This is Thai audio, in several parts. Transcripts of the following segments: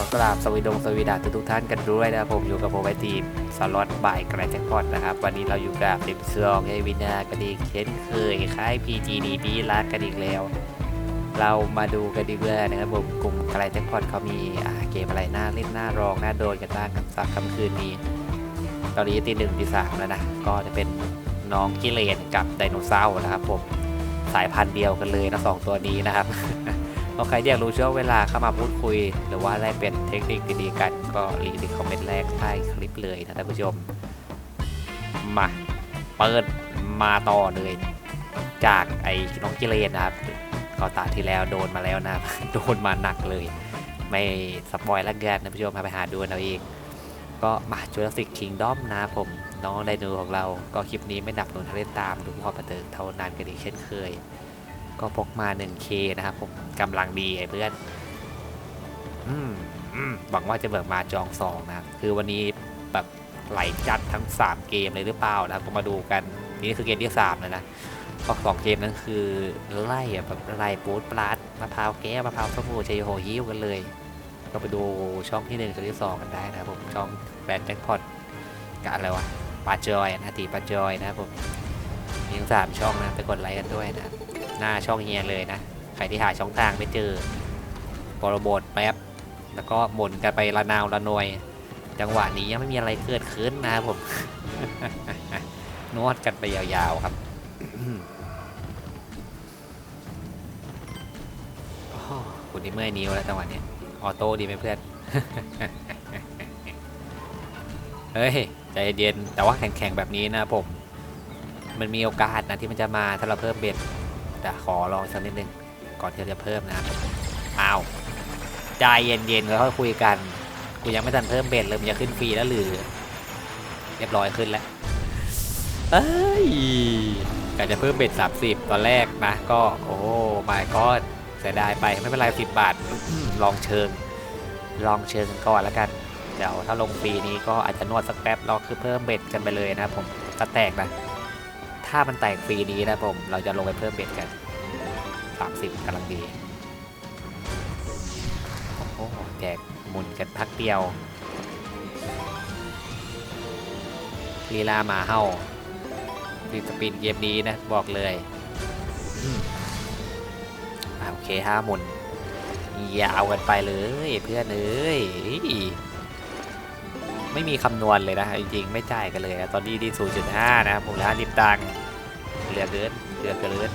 ขอกราบสวีดงสวีดาทุกท่านกันด้วยนะครับผมอยู่กับผมไอทีมสล็อตบ่ายกระแจ็คพอตนะครับ วันนี้เราอยู่กับติมซองเอวินากันอีกเช่นเคยค่าย PGDB รักกันอีกแล้ว เรามาดูกันดีกว่านะครับผมกลุ่มกระแจ็คพอตเขามีเกมอะไรน่าเล่นน่ารองน่าโดนกันบ้างกับสักค่ำคืนนี้ ตอนนี้ตีหนึ่งตีสามแล้วนะก็จะเป็นน้องกิเลนกับไดโนเสาร์นะครับผมสายพันธุ์เดียวกันเลยนะสองตัวนี้นะครับ ก็ใครอยากรู้ช่วงเวลาเข้ามาพูดคุย หรือว่าแลกเปลี่ยนเทคนิคดีๆกัน ก็รีที่คอมเมนต์แรกใต้คลิปเลยนะท่านผู้ชม มาเปิดมาต่อเลย จากไอ้น้องกิเลนนะครับก็ตาที่แล้วโดนมาแล้วนะครับโดนมาหนักเลย ไม่สปอยแล้วกันท่านผู้ชมพาไปหาดูเอาเองก็มาจูราสิกคิงด้อมนะผมน้องไดโนของเรา ก็คลิปนี้ไม่ดับหนุนทะเลนตามดูความบันเทิงเท่านั้นกันอีกเช่นเคย ก็พกมา 1K นะครับผมกำลังดีไอ้เพื่อนอืมอืมหวังว่าจะเบิกมาจองสองนะครับคือวันนี้แบบไหลจัดทั้ง 3 เกมเลยหรือเปล่านะครับก็มาดูกันนี่คือเกมที่3แล้วนะก็สองเกมนั้นคือไล่แบบไล่ปูดปลาดมะพร้าวแก้วมะพร้าวส้มโอชัยโฮฮิ้วกันเลย ก็ไปดูช่องที่1ช่องที่2กันได้นะครับผมช่องแบนด์แจ็คพอตกับอะไรวะปลาจอยนาทีปลาจอยนะครับผมมีทั้งสามช่องนะไปกดไลค์กันด้วยนะ หน้าช่องเฮียเลยนะ ใครที่หาช่องทางไม่เจอปรบทแป๊บ แล้วก็หมุนกันไปละนาวละนวย จังหวะนี้ยังไม่มีอะไรเกิดขึ้นนะครับผม นวดกันไปยาวๆครับอ้โหคุณนี่เมื่อยนิ้วแล้วจังหวะนี้ออโต้ดีไหมเพื่อน เฮ้ย ใจเย็น แต่ว่าแข็งๆแบบนี้นะผม มันมีโอกาสนะที่มันจะมาถ้าเราเพิ่มเบ็ด แต่ขอลองสักนิดนึงก่อนที่เราจะเพิ่มนะอ้าวใจเย็นๆแล้วค่อยคุยกัน กูยังไม่ทันเพิ่มเบ็ดเลยมันจะขึ้นฟรีแล้วหรือ เรียบร้อยขึ้นแล้วเอ้ยกะจะเพิ่มเบ็ด30 ตอนแรกนะ ก็โอ้ไม่ก็เสียดายไปไม่เป็นไร10บาท ลองเชิง ลองเชิงก่อนแล้วกัน เดี๋ยวถ้าลงฟรีนี้ก็อาจจะนวดสักแป๊บเราคือเพิ่มเบ็ดกันไปเลยนะผมถ้าแตกนะ ถ้ามันแตกฟรีนี้นะผม เราจะลงไปเพิ่มเบ็ดกัน 30กำลังดี โอ้โหแจกหมุนกันพักเดียวลีลาหมาเห่าฟีสปินเกมนี้นะ บอกเลยอโอเคห้าหมุนยาวกันไปเลยเพื่อนเอ้ยไม่มีคำนวณเลยนะ จริงๆ ไม่จ่ายกันเลยนะ ตอนนี้ดี0.5 นะผมแล้วนิมตังค์ เดือดเกินเหลือเกิน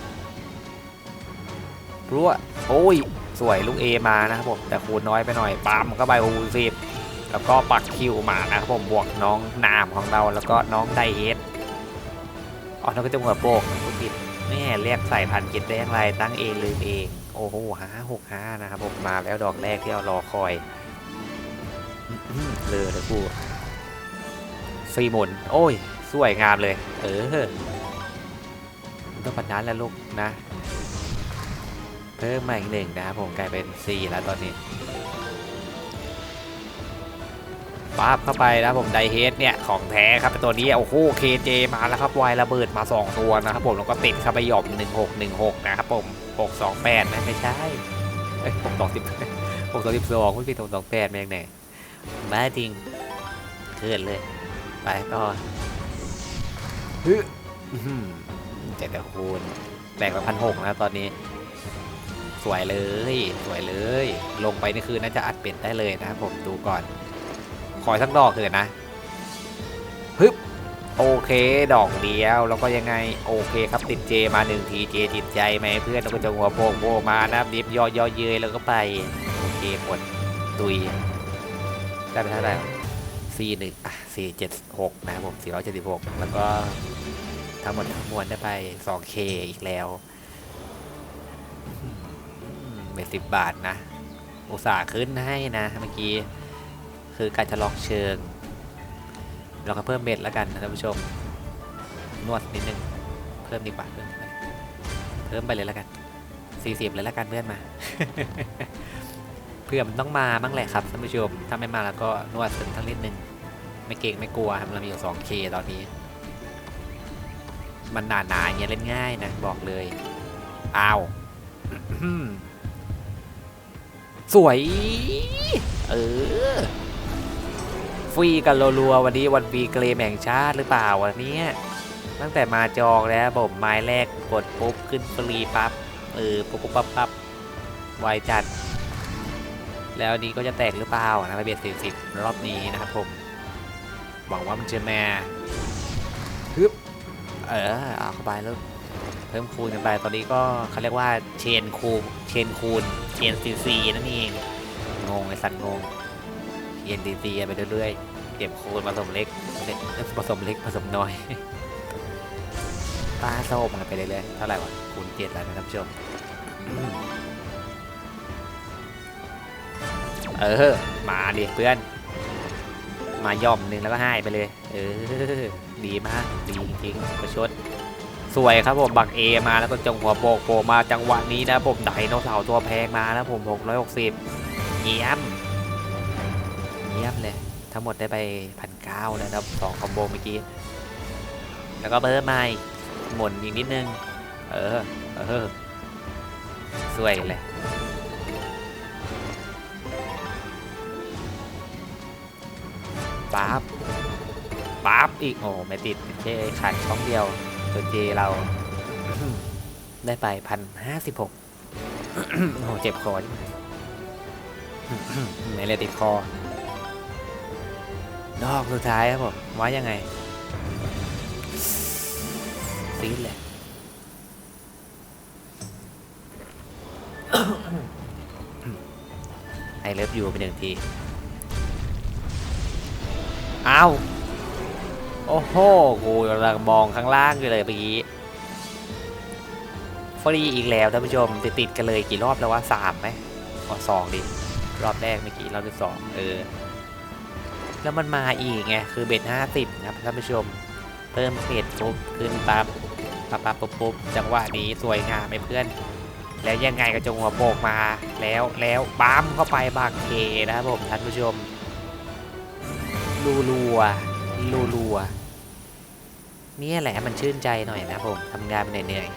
รั่วโอ้ย สวยลูก A มานะครับผม แต่คูณน้อยไปหน่อยปั๊มก็ไปโอ้สิบแล้วก็ปักคิวมานะครับผมบวกน้องนามของเราแล้วก็น้องไดเฮดอ๋อแล้วก็จะหัวโปกผู้ผิดแม่เรียกใส่พันกิจได้อย่างไรตั้งเองลืมเองโอ้โหห้าหกห้านะครับผมมาแล้วดอกแรกที่เรารอคอยเลยนะกูสี่หมุนโอ้ย สวยงามเลย เออ ต้องปันนั้นแล้วลูกนะ เพิ่มมาอีกหนึ่งนะครับผมกลายเป็นสี่แล้วตอนนี้ปั๊บเข้าไปนะผมไดเฮดเนี่ย ของแท้ครับตัวนี้โอ้โหเคเจมาแล้วครับวายระเบิดมา 2 ตัวนะครับผมแล้วก็ติดเข้าไปหย่อม1616 นะครับผม 628 นะ ไม่ใช่เอ้ยผมตองสิบผมตองสิบสองไม่ผิดผมตองแปดแม่งไหนบ้าจริงเกินเลย ไปต่อฮึ เจ็ดแต่คูณแบ่งมาพันหกนะตอนนี้ สวยเลย สวยเลย ลงไปนี่คือน่าจะอัดเป็ดได้เลยนะครับผมดูก่อน ขอสักดอกเถอะนะฮึบโอเค ดอกเดียว แล้วก็ยังไง โอเคครับติดเจมาหนึ่งทีเจติดใจไหมเพื่อนแล้วก็จะหัวโป่งโผลมานะครับดิฟย่อย่อเยยแล้วก็ไปโอเคหมดตุยได้ไปเท่าไหร่สี่หนึ่งอะสี่เจ็ดหกนะครับผมสี่ร้อยเจ็ดสิบหกแล้วก็ ทั้งหมดทั้งมวลได้ไปสองเคอีกแล้วเป็นสิบบาทนะ อุตส่าห์ขึ้นให้นะเมื่อกี้ คือการจะลองเชิง เราก็เพิ่มเบ็ดแล้วกันนะท่านผู้ชม นวดนิดนึง เพิ่มดีกว่าเพิ่มไปเพิ่มไปเลยแล้วกัน40เลยแล้วกันเพื่อนมา เพื่อมันต้องมาบ้างแหละครับท่านผู้ชม ถ้าไม่มาแล้วก็นวดสักทั้งนิดนึง ไม่เก่งไม่กลัวครับเรามีอยู่ 2K ตอนนี้ มันหนาๆอย่างเงี้ยเล่นง่ายนะบอกเลยอ้าวสวย เออฟรีกันรัวๆวันนี้วันฟีเกรมแห่งชาติหรือเปล่าวันนี้ตั้งแต่มาจองแล้วผมไม้แรกกดปุ๊บขึ้นฟรีปั๊บเออปุ๊บปุ๊บปั๊บปั๊บไวจัด แล้วนี้ก็จะแตกหรือเปล่านะระเบียดสี่สิบรอบนี้นะครับผมหวังว่ามันจะมา เออเอาเข้าไปแล้วเพิ่มคูณกันไปตอนนี้ก็เขาเรียกว่าเชนคูณเชนคูณเชนซีซีนั่นเองงงไอสัตว์งงเชนซีซีไปเรื่อยๆเก็บคูณผสมเล็กเล็กผสมเล็กผสมน้อยปลาส้มกันไปเรื่อยๆเท่าไหร่วะคูณเจ็ดแล้วนะท่านผู้ชมเออมาดิเพื่อน มาย่อมหนึ่งแล้วก็ให้ไปเลย เออ ดีมาก ดีจริงๆประชด สวยครับผม บักเอมาแล้วก็จงหัวโปกโผล่มาจังหวะนี้นะผมไดโนเสาร์ตัวแพงมาแล้วผม 660เยี่ยม เยี่ยมเลย ทั้งหมดได้ไปพันเก้าแล้วนะครับสองคอมโบเมื่อกี้ แล้วก็เบิร์ดมาอีกหมุนอีกนิดนึง เออ เออ สวยเลย ปั๊บปั๊บอีกโอ้ไม่ติดเช่ขาดช่องเดียวตัวเจเรา ได้ไปพันห้าสิบหกโอ้โหเจ็บคอจังเลยไม่เลยติดคอ ดอกสุดท้ายครับผมว่ายังไงซีดเลยไอเลิฟยูไปหนึ่งที อ้าว โอ้โห กูกำลังมองข้างล่างอยู่เลยเมื่อกี้ฟรีอีกแล้วท่านผู้ชมติดติดกันเลยกี่รอบแล้วว่าสามไหมอ๋อสองดิ รอบแรกเมื่อกี้รอบที่สองเออ แล้วมันมาอีกไง คือเบ็ดห้าสิบครับท่านผู้ชม เพิ่มเบ็ดปุ๊บขึ้นปั๊บปั๊บปั๊บปุ๊บปุ๊บจังหวะนี้สวยงามไหมเพื่อน แล้วยังไงก็จงหัวโปกมาแล้วแล้วปั๊มเข้าไปบางเคนะครับผมท่านผู้ชม รูรัวรูรัวเนี่ยแหละมันชื่นใจหน่อยนะผมทำงานมาเหนื่อย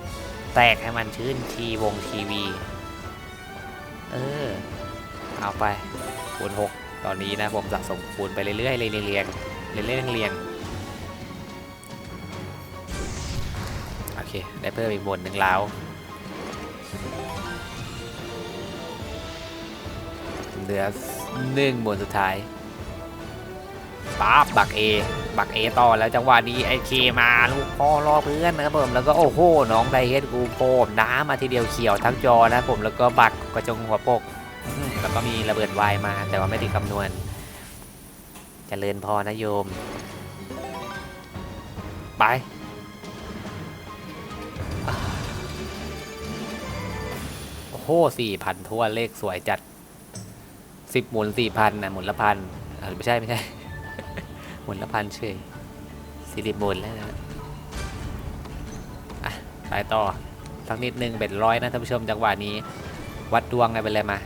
ๆแตกให้มันชื่นทีวงทีวี เออ เอาไปคูณหกตอนนี้นะผมสะสมคูณไปเรื่อยๆเรียงๆเรียงๆเรื่อยๆเรียงๆโอเค ได้เพิ่มอีกบนหนึ่งแล้วเหลือหนึ่งบนสุดท้าย ปั๊บบักเอบักเอต่อแล้วจังหวะนี้ไอเคมาลูกพ่อรอเพื่อนนะครับผมแล้วก็โอ้โหน้องไดเฮดกูโปมน้ำมาทีเดียวเขียวทั้งจอนะผมแล้วก็บักกระจงหัวโปกแล้วก็มีระเบิดวายมา แต่ว่าไม่ติดคำนวณจเจริญพอนะโยม ไปโอ้โหสี่พันทั่วเลขสวยจัดสิบหมุนสี่พันนะหมุนละพันเออไม่ใช่ไม่ใช่ หมุนละพันเฉยสี่สิบหมุนแล้วนะอะไปต่อสักนิดนึงเป็นร้อยนะท่านผู้ชมจังหวะนี้ วัดดวงกันไปเลยมา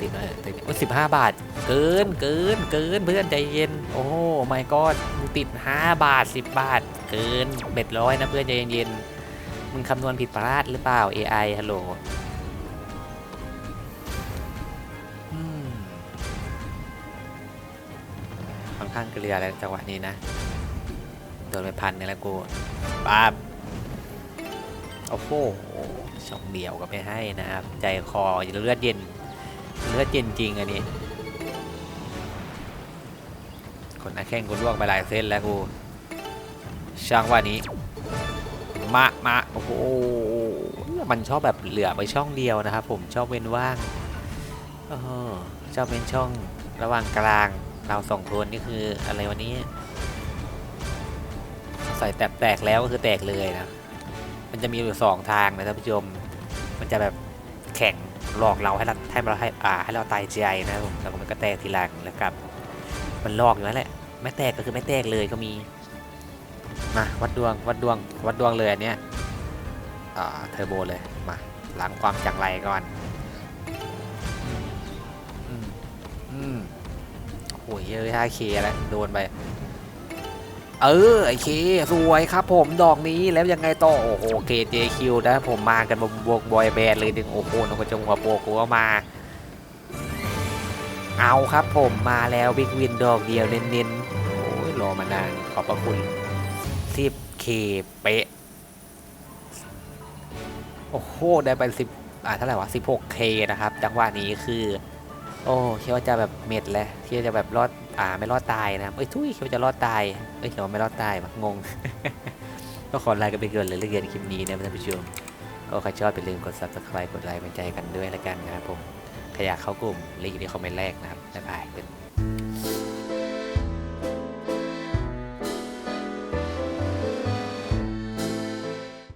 ติดหน่อยติดโอ้สิบห้าบาท เกินเกินเกินเพื่อนใจเย็น โอ้ไม่ก็มึงติดห้าบาทสิบบาท เกินเบ็ดร้อยนะเพื่อนใจเย็นๆมึงคำนวณผิดพลาดหรือเปล่า AI ฮัลโหล ข้างเกลือแล้วจังหวะนี้นะ โดนไปพันนี่แล้วกูป๊าบโอ้โหช่องเดียวก็ไม่ให้นะครับ ใจคอเลือดเย็น เลือดเย็นจริงอันนี้ คนนักแข่งกูล่วงไปหลายเส้นแล้วกู ช่างว่านี้ มามาโอ้โห มันชอบแบบเหลือไปช่องเดียวนะครับ ผมชอบเว้นว่างเออชอบเว้นช่องระหว่างกลาง เราสองคนนี่คืออะไรวันนี้ ใส่แตกแตกแล้วก็คือแตกเลยนะ มันจะมีอยู่สองทางนะท่านผู้ชม มันจะแบบแข็งหลอกเราให้เราให้เราให้อ่าให้เราตายใจนะผมแล้วมันก็แตกทีหลังแล้วกับ มันหลอกอยู่นั่นแหละไม่แตกก็คือไม่แตกเลยก็มีมาวัดดวงวัดดวงวัดดวงเลยอันเนี้ยอ่าเทอร์โบเลยมาล้างความจังไรก่อน โอ้โหเยอะห้าเคแล้วโดนไป เออไอเคสวยครับผมดอกนี้แล้วยังไงต่อ โอ้โหเ JQ นะผมมากันบวกบอยแบนด์เลยดึงโอ้โหนกกระจงหัวโปกกูก็มา เอาครับผมมาแล้วบิ๊กวินดอกเดียวเน้นๆ โอ้ยรอมานานขอบพระคุณ 10k เป๊ะ โอ้โห ได้ไป10อ่าเท่าไหร่วะ 16k นะครับ จังหวะนี้คือ โอ้คิดว่าจะแบบเม็ดแล้วคิดว่าจะแบบรอดอ่าไม่รอดตายนะเอ้ยทุยคิดว่าจะรอดตายเอ้ยคิดว่าไม่รอดตายปะงง ก็ขอไลค์กันไปเกินเลยเรื่องเรียนคลิปนี้นะท่านผู้ชมก็ใครชอบอย่าลืมกด subscribe กดไลค์เป็นใจกันด้วยละกันนะครับผมขยะเข้ากลุ่มลิงก์ที่คอมเมนต์แรกนะครับบ๊ายบาย